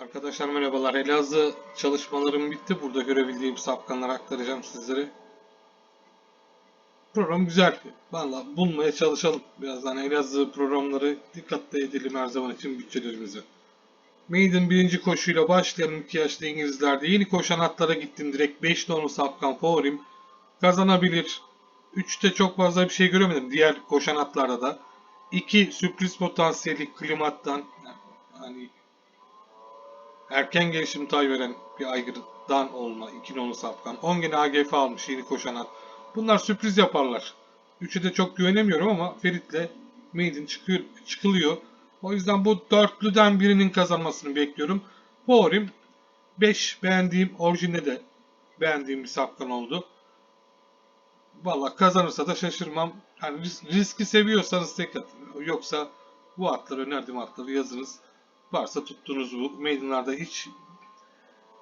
Arkadaşlar merhabalar. Elazığ çalışmalarım bitti. Burada görebildiğim sapkanları aktaracağım sizlere. Program güzel. Valla bulmaya çalışalım. Birazdan Elazığ programları dikkatle edelim her zaman için bütçelerimizi. Maiden birinci koşuyla başlayalım. 2 yaşlı İngilizlerde. Yeni koşan atlara gittim direkt. 5 nolu sapkan favorim. Kazanabilir. 3'te çok fazla bir şey göremedim. Diğer koşan atlarda da. 2 sürpriz potansiyeli klimattan. Yani erken gelişim tay veren bir aygırdan olma. 2 nolu sapkan. 10 gene AGF almış yeni koşan at. Bunlar sürpriz yaparlar. Üçü de çok güvenemiyorum ama Ferit'le Maiden çıkıyor, çıkılıyor. O yüzden bu dörtlüden birinin kazanmasını bekliyorum. Favorim 5 beğendiğim, orijinde de beğendiğim bir sapkan oldu. Valla kazanırsa da şaşırmam. Yani ris- riski seviyorsanız tek atın. Yoksa bu atları önerdiğim atları yazınız. Varsa tuttuğunuz bu meydanlarda hiç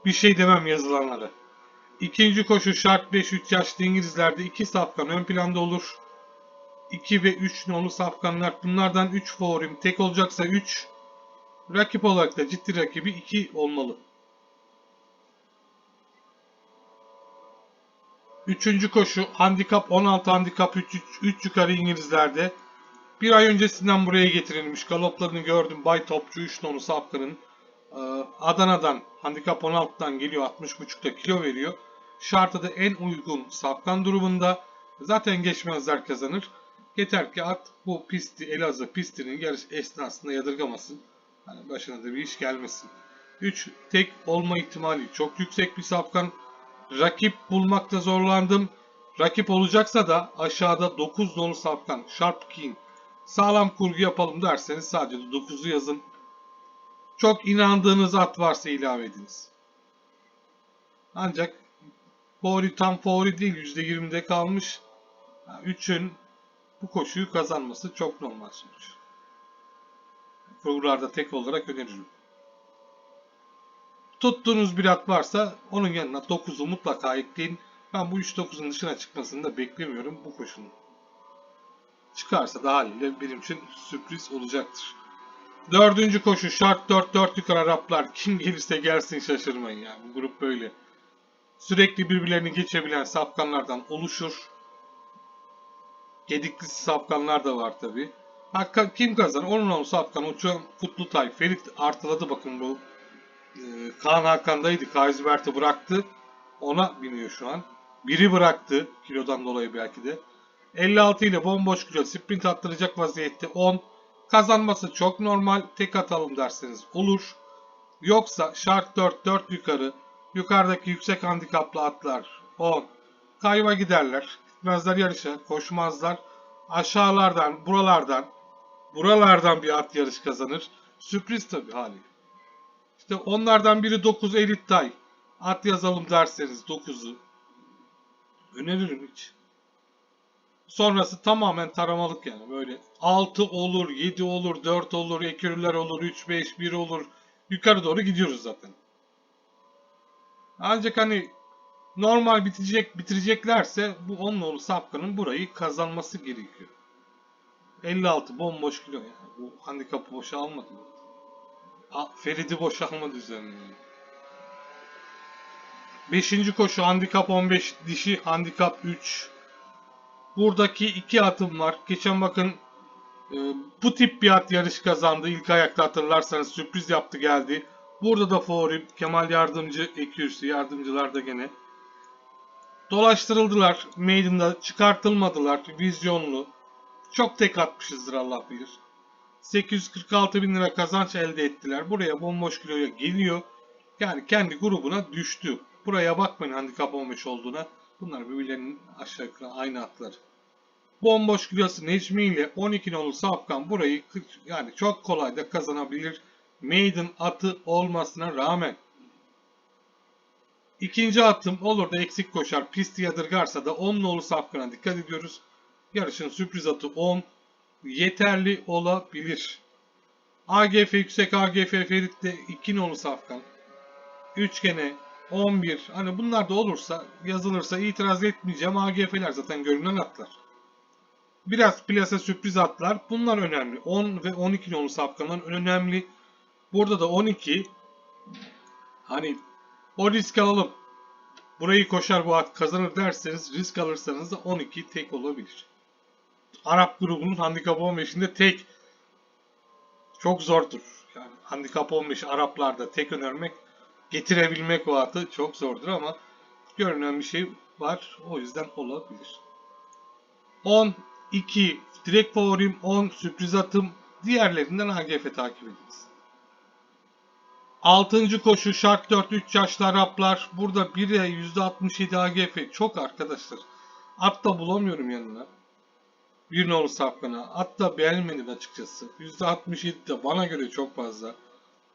bir şey demem yazılanlara. İkinci koşu şart 5-3 yaşlı İngilizlerde 2 safkan ön planda olur. 2 ve 3 nolu safkanlar. Bunlardan 3 favorim. Tek olacaksa 3. Rakip olarak da ciddi rakibi 2 olmalı. Üçüncü koşu handikap 16 handikap 3, 3, 3 yukarı İngilizlerde. Bir ay öncesinden buraya getirilmiş. Galoplarını gördüm. Bay Topçu 3 nolu Safkan'ın. Ee, Adana'dan handikap 16'dan geliyor. 60.5'ta kilo veriyor. Şartı da en uygun Safkan durumunda. Zaten geçmezler kazanır. Yeter ki at bu pisti Elazığ pistinin yarış esnasında yadırgamasın. Hani başına da bir iş gelmesin. 3 tek olma ihtimali çok yüksek bir Safkan. Rakip bulmakta zorlandım. Rakip olacaksa da aşağıda 9 nolu Safkan Sharp King sağlam kurgu yapalım derseniz sadece 9'u yazın. Çok inandığınız at varsa ilave ediniz. Ancak favori tam favori değil %20'de kalmış. 3'ün bu koşuyu kazanması çok normal sonuç. Kurgularda tek olarak öneririm. Tuttuğunuz bir at varsa onun yanına 9'u mutlaka ekleyin. Ben bu 3-9'un dışına çıkmasını da beklemiyorum bu koşunun. Çıkarsa da haliyle benim için sürpriz olacaktır. Dördüncü koşu şart 4-4 yukarı Araplar. Kim gelirse gelsin şaşırmayın ya. Bu grup böyle. Sürekli birbirlerini geçebilen safkanlardan oluşur. Gediklisi safkanlar da var tabi. Hakka kim kazanır? Onun onun safkan. O şu an Kutlutay. Ferit artıladı bakın bu. Ee, Kaan Hakan'daydı. Kaysbert'i bıraktı. Ona biniyor şu an. Biri bıraktı. Kilodan dolayı belki de. 56 ile bomboş kilo sprint attıracak vaziyette 10. Kazanması çok normal. Tek atalım derseniz olur. Yoksa şart 4 4 yukarı. Yukarıdaki yüksek handikaplı atlar 10. Kayva giderler. Gitmezler yarışa. Koşmazlar. Aşağılardan, buralardan, buralardan bir at yarış kazanır. Sürpriz tabii hali. İşte onlardan biri 9 elit tay. At yazalım derseniz 9'u. Öneririm hiç. Sonrası tamamen taramalık yani böyle 6 olur, 7 olur, 4 olur, ekürüler olur, 3, 5, 1 olur. Yukarı doğru gidiyoruz zaten. Ancak hani normal bitecek bitireceklerse bu 10 nolu Safkan'ın burayı kazanması gerekiyor. 56 bomboş kilo yani. Bu handikapı boşa almadı. A, Ferit'i boşa almadı üzerine. yani. Beşinci koşu handikap 15 dişi handikap 3. Buradaki iki atım var. Geçen bakın e, bu tip bir at yarış kazandı. İlk ayakta hatırlarsanız sürpriz yaptı geldi. Burada da favorim Kemal Yardımcı ekürüsü yardımcılar da gene. Dolaştırıldılar. Maiden'da çıkartılmadılar. Vizyonlu. Çok tek atmışızdır Allah bilir. 846 bin lira kazanç elde ettiler. Buraya bomboş kiloya geliyor. Yani kendi grubuna düştü. Buraya bakmayın handikap 15 olduğuna. Bunlar birbirlerinin aşağı yukarı aynı atlar. Bomboş kilosu Necmi ile 12 nolu Safkan burayı yani çok kolay da kazanabilir. Maiden atı olmasına rağmen. İkinci atım olur da eksik koşar pisti yadırgarsa da 10 nolu Safkan'a dikkat ediyoruz. Yarışın sürpriz atı 10 yeterli olabilir. AGF yüksek AGF Ferit de 2 nolu Safkan. Üçgene 11 hani bunlar da olursa yazılırsa itiraz etmeyeceğim. AGF'ler zaten görünen atlar. Biraz plasa sürpriz atlar. Bunlar önemli. 10 ve 12 nolu sapkanlar önemli. Burada da 12 Hani o risk alalım. Burayı koşar bu at kazanır derseniz risk alırsanız da 12 tek olabilir. Arap grubunun handikap 15'inde tek çok zordur. Yani handikap 15 Araplarda tek önermek getirebilmek o atı çok zordur ama görünen bir şey var. O yüzden olabilir. 10, 2, direkt favorim 10, sürpriz atım. Diğerlerinden AGF takip ediniz. 6. koşu şart 4 3 yaşlı Araplar. Burada 1'e %67 AGF. Çok arkadaşlar. At da bulamıyorum yanına. Bir nolu safkana. At da beğenmedim açıkçası. %67 de bana göre çok fazla.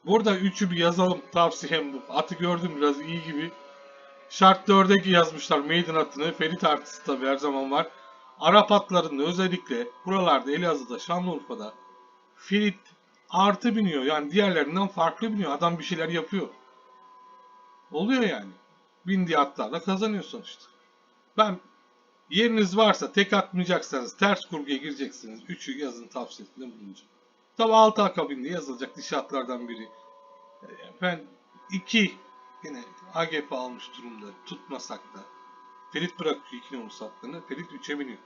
Burada 3'ü bir yazalım tavsiyem bu. Atı gördüm biraz iyi gibi. Şart 4'e yazmışlar maiden atını. Ferit artısı tabi her zaman var. Arap atlarında özellikle buralarda Elazığ'da, Şanlıurfa'da Ferit artı biniyor. Yani diğerlerinden farklı biniyor. Adam bir şeyler yapıyor. Oluyor yani. Bindiği atlarla kazanıyor sonuçta. Ben yeriniz varsa tek atmayacaksanız ters kurguya gireceksiniz. 3'ü yazın tavsiyesinde bulunacağım. Tabi altı akabinde yazılacak dişi atlardan biri. Ben 2 yine AGP almış durumda tutmasak da Ferit bırakıyor 2 nolu sattığını. Ferit 3'e biniyor.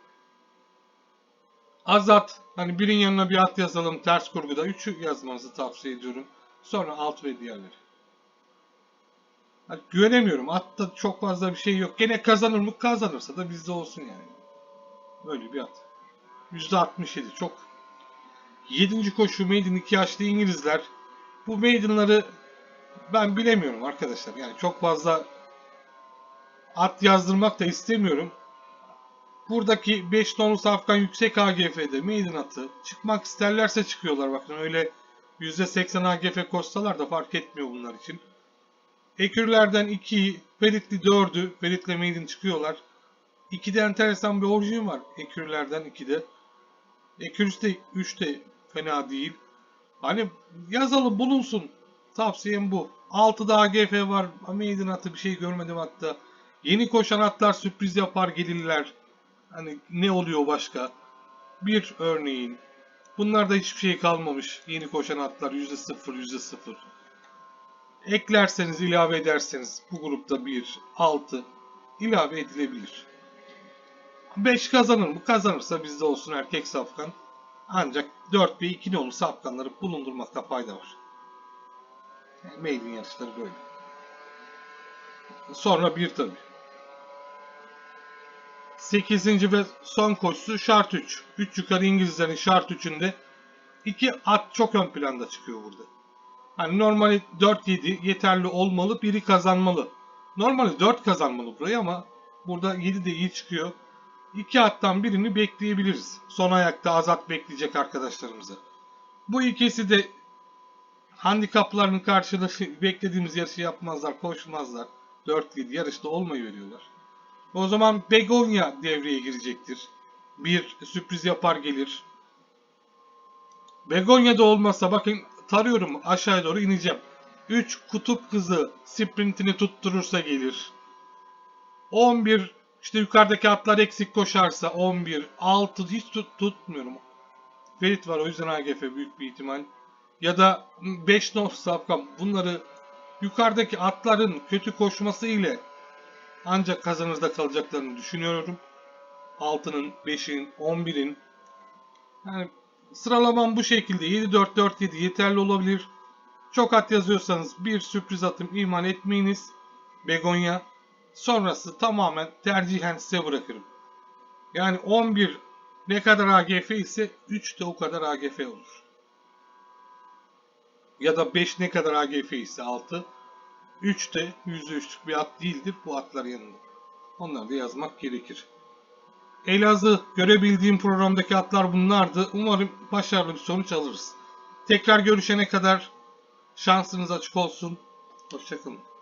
Azat hani birin yanına bir at yazalım ters kurguda 3'ü yazmanızı tavsiye ediyorum. Sonra alt ve diğerleri. Hani güvenemiyorum. Atta çok fazla bir şey yok. Gene kazanır mı? Kazanırsa da bizde olsun yani. Böyle bir at. %67 çok. 7. koşu Maiden 2 yaşlı İngilizler. Bu Maiden'ları ben bilemiyorum arkadaşlar. Yani çok fazla at yazdırmak da istemiyorum. Buradaki 5 tonlu safkan yüksek AGF'de maiden atı. Çıkmak isterlerse çıkıyorlar. Bakın öyle %80 AGF koşsalar da fark etmiyor bunlar için. Ekürlerden 2'yi, Feritli 4'ü, Ferit'le maiden çıkıyorlar. 2'de enteresan bir orijin var Ekürlerden 2'de. Ekürüs'te 3'te fena değil. Hani yazalım bulunsun. Tavsiyem bu. 6'da AGF var. Maiden atı bir şey görmedim hatta. Yeni koşan atlar sürpriz yapar gelirler. Hani ne oluyor başka? Bir örneğin. Bunlarda hiçbir şey kalmamış. Yeni koşan atlar %0 %0. Eklerseniz ilave ederseniz bu grupta 1 6 ilave edilebilir. 5 kazanır mı? Kazanırsa bizde olsun erkek safkan. Ancak 4 ve 2 nolu safkanları bulundurmakta fayda var. Yani maiden yarışları böyle. Sonra bir tabi. 8. ve son koşusu şart 3. 3 yukarı İngilizlerin şart 3'ünde iki at çok ön planda çıkıyor burada. Hani normali 4-7 yeterli olmalı, biri kazanmalı. Normali 4 kazanmalı burayı ama burada 7 de iyi çıkıyor. İki attan birini bekleyebiliriz. Son ayakta azat bekleyecek arkadaşlarımıza. Bu ikisi de handikaplarının karşılığı beklediğimiz yarışı yapmazlar, koşmazlar. 4-7 yarışta olmayı veriyorlar. O zaman Begonya devreye girecektir. Bir sürpriz yapar gelir. Begonya'da olmazsa bakın tarıyorum aşağıya doğru ineceğim. 3 kutup kızı sprintini tutturursa gelir. 11 işte yukarıdaki atlar eksik koşarsa 11 6 hiç tut, tutmuyorum. Ferit var o yüzden AGF büyük bir ihtimal. Ya da 5 not safkam bunları yukarıdaki atların kötü koşması ile ancak kazanırda kalacaklarını düşünüyorum. 6'nın, 5'in, 11'in. Yani sıralamam bu şekilde. 7-4-4-7 yeterli olabilir. Çok at yazıyorsanız bir sürpriz atım iman etmeyiniz. Begonya. Sonrası tamamen tercihen size bırakırım. Yani 11 ne kadar AGF ise 3 de o kadar AGF olur. Ya da 5 ne kadar AGF ise 6. 3 de %3'lük bir at değildir bu atlar yanında. Onları da yazmak gerekir. Elazığ görebildiğim programdaki atlar bunlardı. Umarım başarılı bir sonuç alırız. Tekrar görüşene kadar şansınız açık olsun. Hoşçakalın.